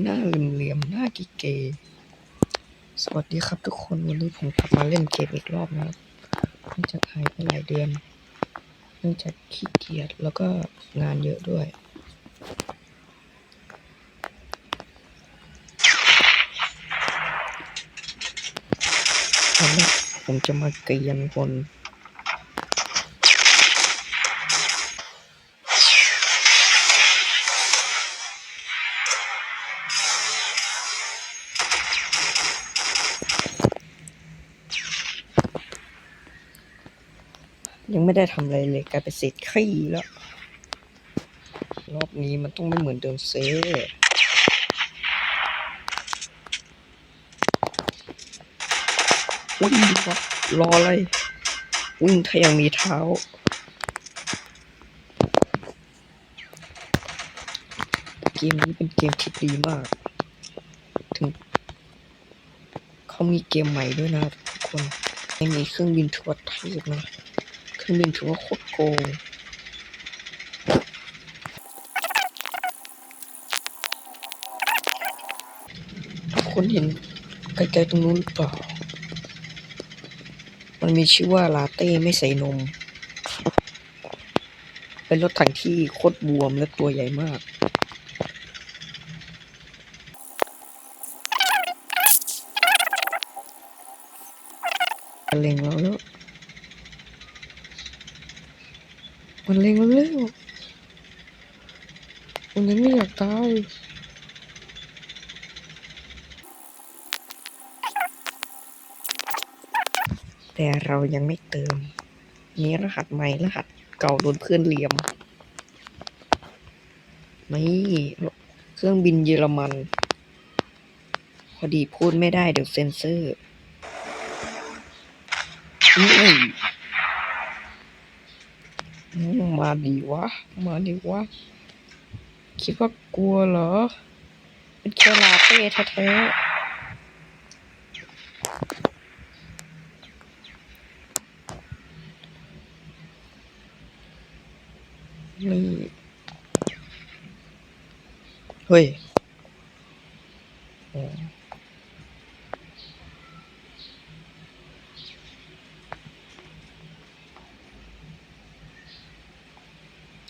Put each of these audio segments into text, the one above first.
หน้าเหลี่ยมๆหน้ากิเกสวัสดีครับทุกคนวันนี้ผมกลับมาเล่นเกมอีกรอบนะครับเนื่องจากหายไปหลายเดือนเนื่องจากขี้เกียจแล้วก็งานเยอะด้วยวันนี้ผมจะมาเกียนคน ยังไม่ได้ทำอะไรเลยกลายเป็นเศษขี้แล้ว รอบนี้มันต้องไม่เหมือนเดิมเซ่วิ่งดีกว่ารออะไร วิ่งถ้ายังมีเท้า เกมนี้เป็นเกมที่ดีมาก ถึง เขามีเกมใหม่ด้วยนะทุกคนไม่มีเครื่องบินทั่วเทพนะ เครื่องบินถือว่าโคตรโกงคนเห็นไกลๆตรงนู้นหรือเปล่า มันมีชื่อว่าลาเต้ไม่ใส่นม เป็นรถถังที่โคตรบวมและตัวใหญ่มาก มันเล็งเราแล้ว มันเล็งเราแล้วมันยังไม่อยากตาย แต่ เรายังไม่เติมมีรหัสใหม่รหัสเก่าโดนเพื่อนเหลี่ยม ไม่เครื่องบินเยอรมัน พอดีพูดไม่ได้เดี๋ยวเซ็นเซอร์อมมาดีวะ มาดีวะ คิดว่ากลัวเหรอ เป็นแค่ลาเต้แท้ๆ นี่เฮ้ย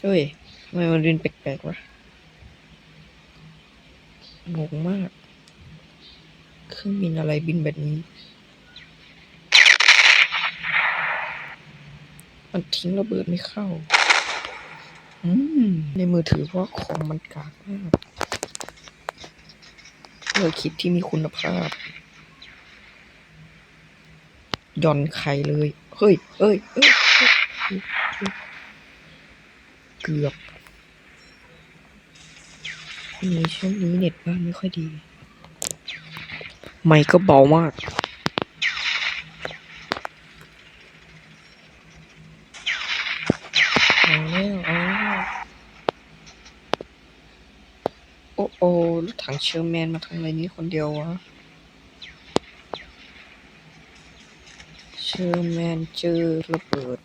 เฮ้ยทำไมมันบินแปลกๆวะงงมาก เครื่องบินอะไรบินแบบนี้ มันทิ้งระเบิดไม่เข้า ในมือถือเพราะของมันกากมากเลยคิดที่มีคุณภาพย่อนไข่เลย เฮ้ยเอ้ยเอ้ยเอ้ยเอ้ยเอ้ยเกือบคนนี้ช่วงนี้เน็ตบ้านไม่ค่อยดี ไม่ก็เบามาก เอาแล้วเอาแล้วโอ้โอ้รถถังเชื้อแมนมาทำอะไรนี้คนเดียววะเชื้อแมนเจอระเบิด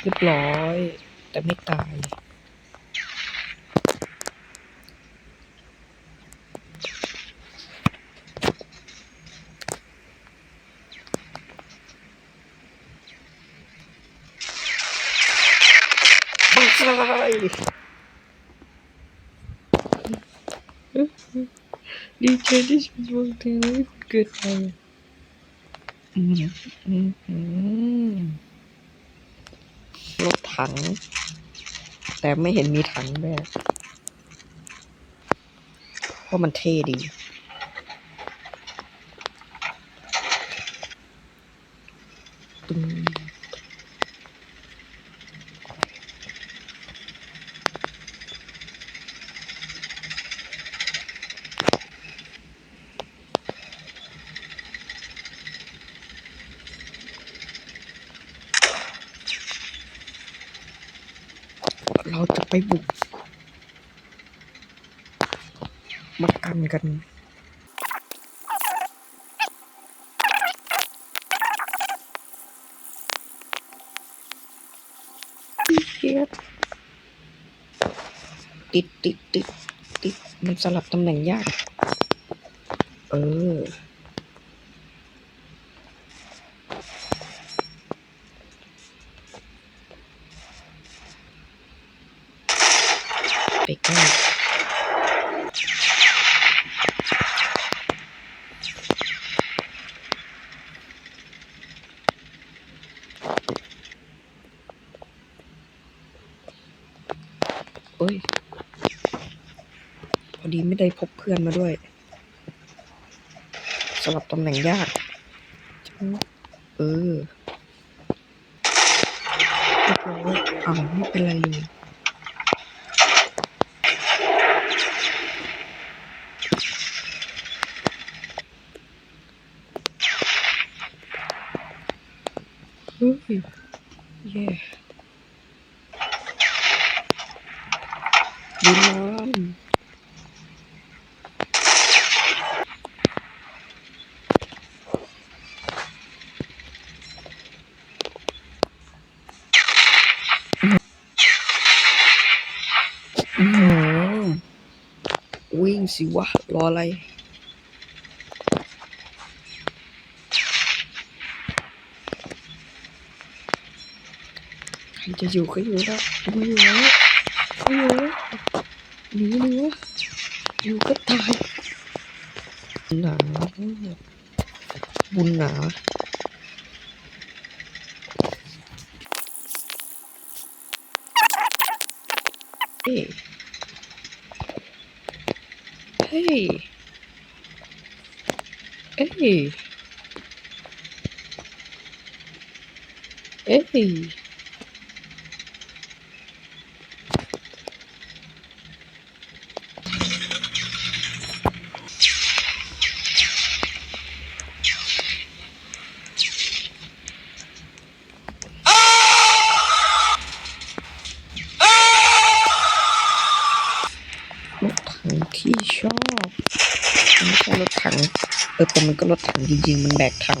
เรียบร้อย แต่ไม่ตาย ไม่ใช่ ดีใจที่ฉันวางเธอไม่เกิดอืมอืมอืมรถถัง แต่ไม่เห็นมีถังแบบเพราะมันเท่ดี ไปบุก มากันกันอชียติดติดติดติดมันสลับตำแหน่งยาก เออ ไปใกล้โอ้ย พอดีไม่ได้ พื่อนมาด้วยสลับตำแหน่งยากเออเอาไม่เป็นไรเลย เฮ้ยเย่ดีมากอืมวิ่ง สิวะ รออะไร ใครจะอยู่ก็อยู่แล้วไม่อยู่แล้วไม่อยู่แล้วหนีเลยวะอยู่ก็ตายหนาบุญหนาเฮ้ยเฮ้ย เอ้ มันก็รถถังจริง ๆ มันแบกถัง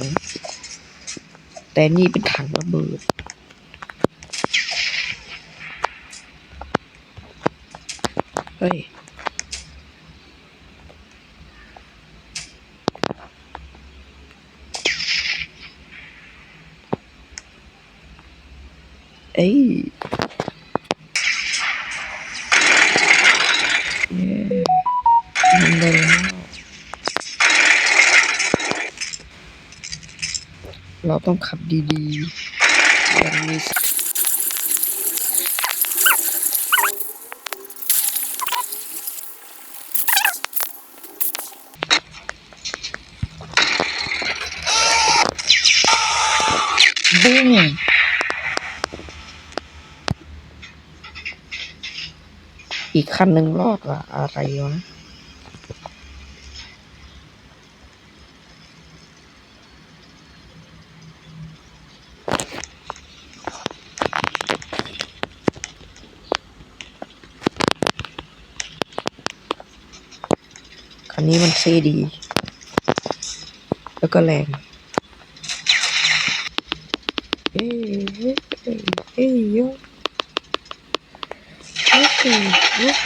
แต่นี่เป็นถังระเบิดเฮ้ยเอ้ย เราต้องขับดีๆอย่างมีบุ้งอีกคันหนึ่งรอดว่ะอะไรวะ นี้มันเท่ดี แล้วก็แรงเอ้ยเอ้ยเอ้ยเอ้ยโยโอ้โหโอ้โห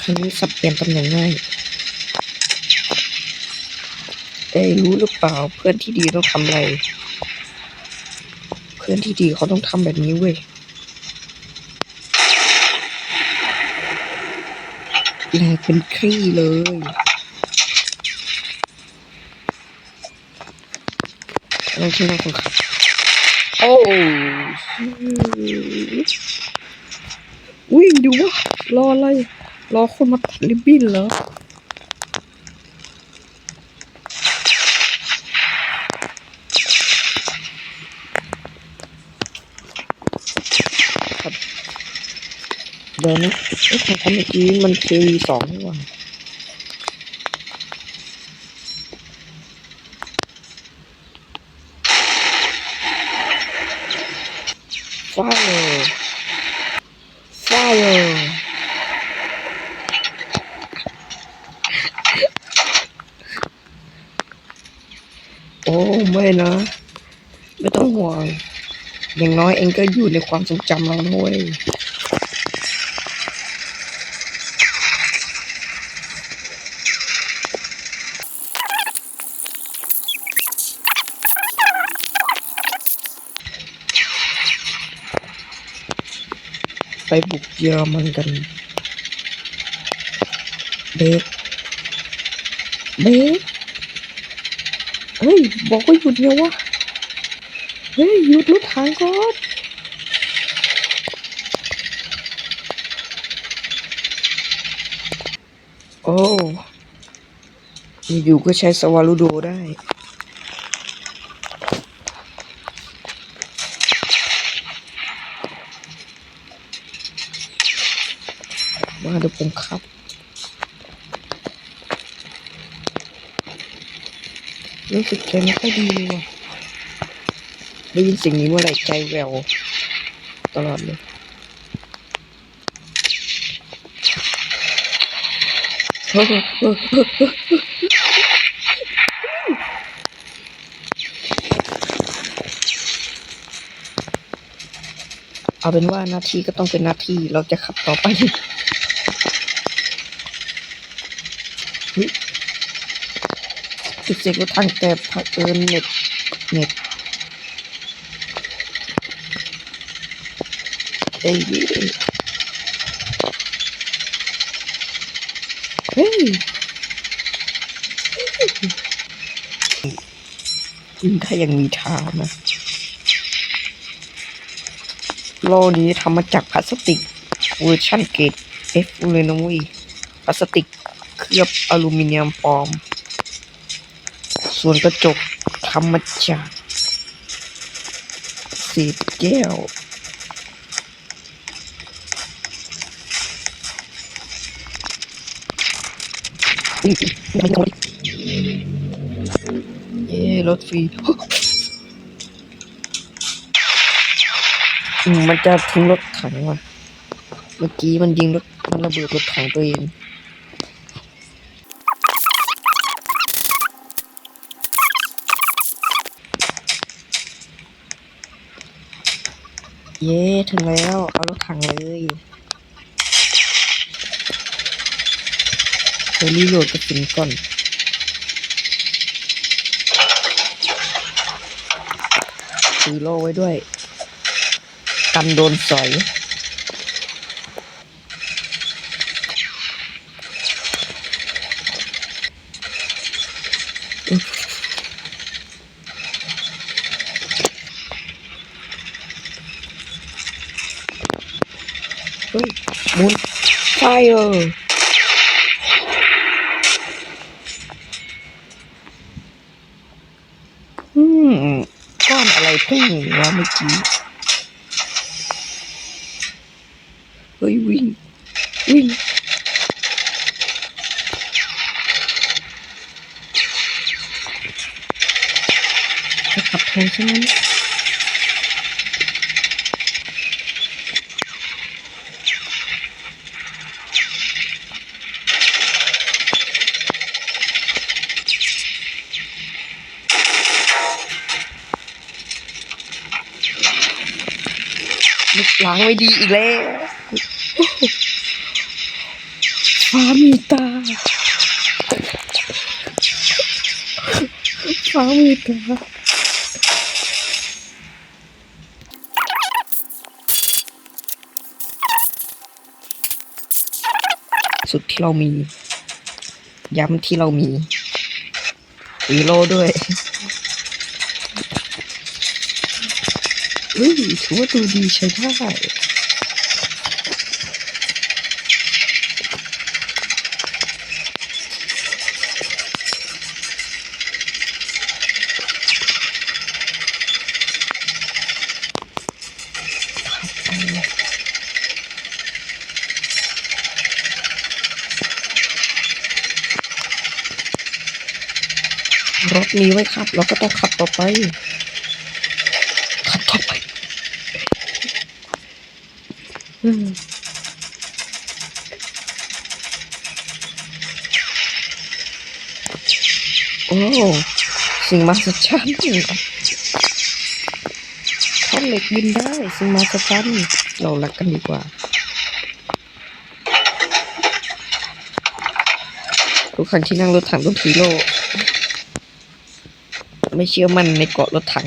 คันนี้สับเปลี่ยนตำแหน่งง่ายเอ้ยรู้หรือเปล่าเพื่อนที่ดีต้องทำอะไร เพื่อนที่ดีเขาต้องทำแบบนี้เว้ย แหลกเป็นคลี่เลยเราที่นั่งคนขับโอ้วิ่งดูวะรออะไร รอคนมาตัดริบบิ้นเหรอ เดี๋ยวนะไอ้ของผมเมื่อกี้มันเคสองนี่หว่าไฟไฟโอ้ไม่นะ ไม่ต้องห่วงอย่างน้อยเองก็อยู่ในความทรงจำเรานะเว้ย ไปบุกเยอรมันกัน เบรกเบรกเฮ้ย บอกว่าหยุดไงวะ เฮ้ย หยุดรถถังก่อนโอ้อยู่ก็ใช้สวารุโดได้ มาเดี๋ยวผมขับรู้สึกใจไม่ค่อยดีเลยว่ะได้ยินสิ่งนี้เมื่อไหร่ใจแววตลอดเลยเอาเป็นว่าหน้าที่ก็ต้องเป็นหน้าที่เราจะขับต่อไปเฮ้ย ติดเสียงรถทางแต่เผอิญเน็ตเน็ตเอ้ยเฮ้ยถ้ายังมีทางนะโลนี้ทำมาจากพลาสติกเวอร์ชันเกรด F เลยนะเว้ยพลาสติกเคลือบอลูมิเนียมปลอม ส่วนกระจกทำมาจากเศษแก้วเย้รถฟรีอืมมันจะทิ้งรถถังว่ะ เมื่อกี้มันยิงรถ มันระเบิดรถถังตัวเอง เย้ถึงแล้ว เอารถถังเลยเดี๋ยวรีโหลดกระสุนก่อนถือโล่ไว้ด้วยกันโดนสอย เฮ้ยห มุนไฟเอออืมก้อนอะไรพุ่งวะเมื่อกี้ เฮ้ย วิ่ง วิ่งจะขับแทนใช่ไหมางไว้ดีอีกแล้วฟ้ามีตาฟ้ามีตาสุดที่เรามี ย้ำที่เรามีฮีโร่ด้วย เฮ้ยถือว่าดูดีใช้ได้รถมีไว้ขับ เราก็ต้องขับต่อไป ขับต่อไป อืมโอ้สิ่งมหัศจรรย์เหล็กบินได้ซึ่งมาสตันเรารักกันดีกว่าทุกครั้งที่นั่งรถถังต้องถือโล ไม่เชื่อมันในเกาะรถถัง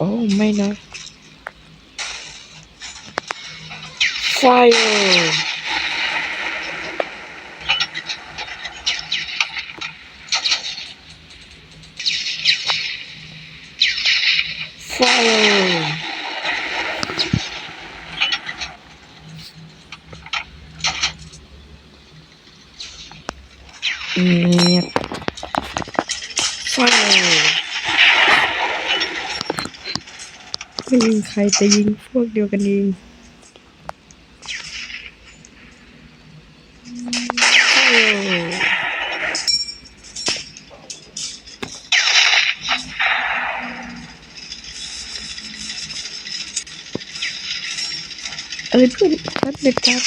โอ้ไม่ ยิงใครแต่ยิงพวกเดียวกันเองไฟอะไรเพื่อนครับเด็ดครับ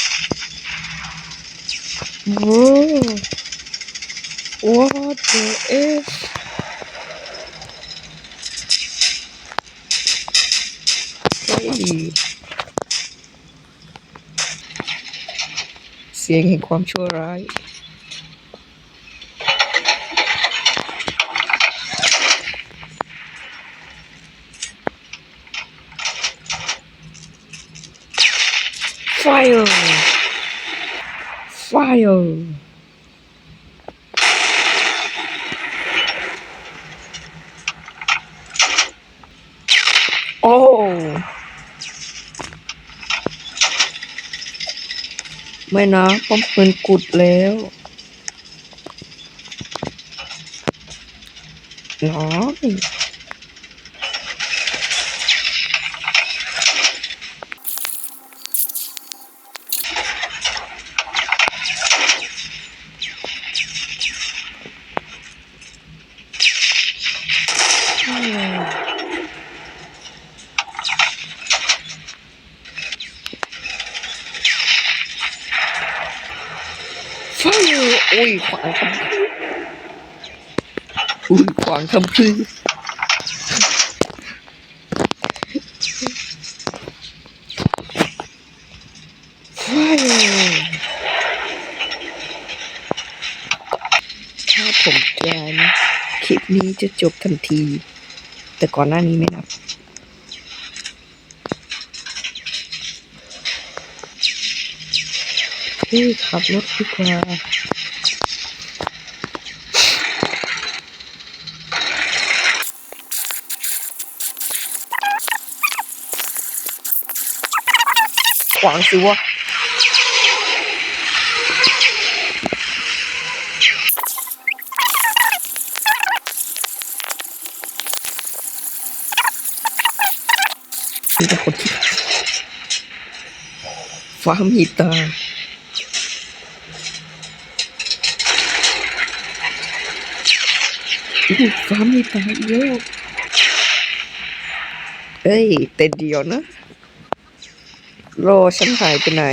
โว้ What the F สียงแห่งความชั่วร้าย Fire! Fire! โอ้ ไม่นะป้อมปืนกุดแล้วน้อยไฟโอ้ยขวางคำอุ้ยขวางคำพูดไฟถ้าผมแกนะคลิปนี้จะจบทันที แต่ก่อนหน้านี้ไม่นับพี่ขับรถดีกว่า ขวางสิวะนี่เป็นคนที่ โลฉันหายไปไหน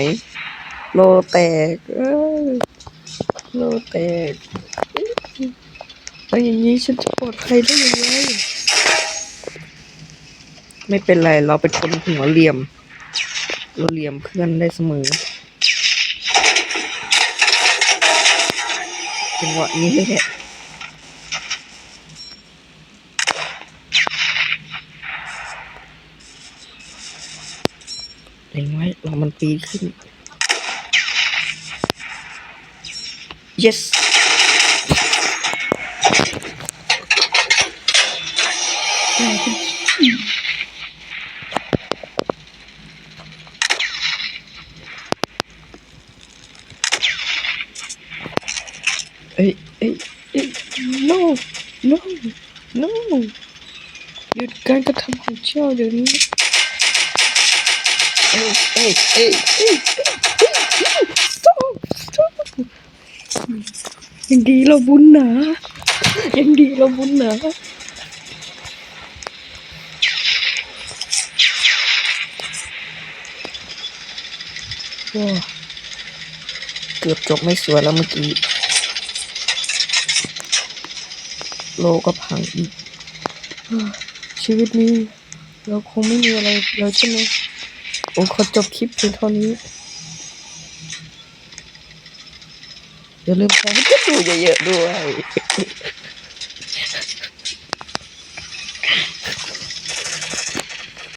โลแตกโลแตกแล้วอย่างนี้ฉันจะปลอดภัยได้ยังไงไม่เป็นไรเราเป็นคนหัวเหลี่ยม เราเหลี่ยมเพื่อนได้เสมอจังหวะนี้แหละ เล็งไว้รอมันปีนขึ้น yes เอ้ยเอ้ยเอ้ย no no no หยุดการกระทำของเจ้าเดี๋ยวนี้ ยังดีเราบุญนะยังดีเราบุญนะว้าเกือบจบไม่สวยแล้วเมื่อกี้ โลก็พังอีก ชีวิตนี้ เราคงไม่มีอะไรแล้วใช่ไหมโอ้ขอจบคลิปเพียงเท่านี้ อย่าลืมแชร์ให้ดูเยอะๆด้วย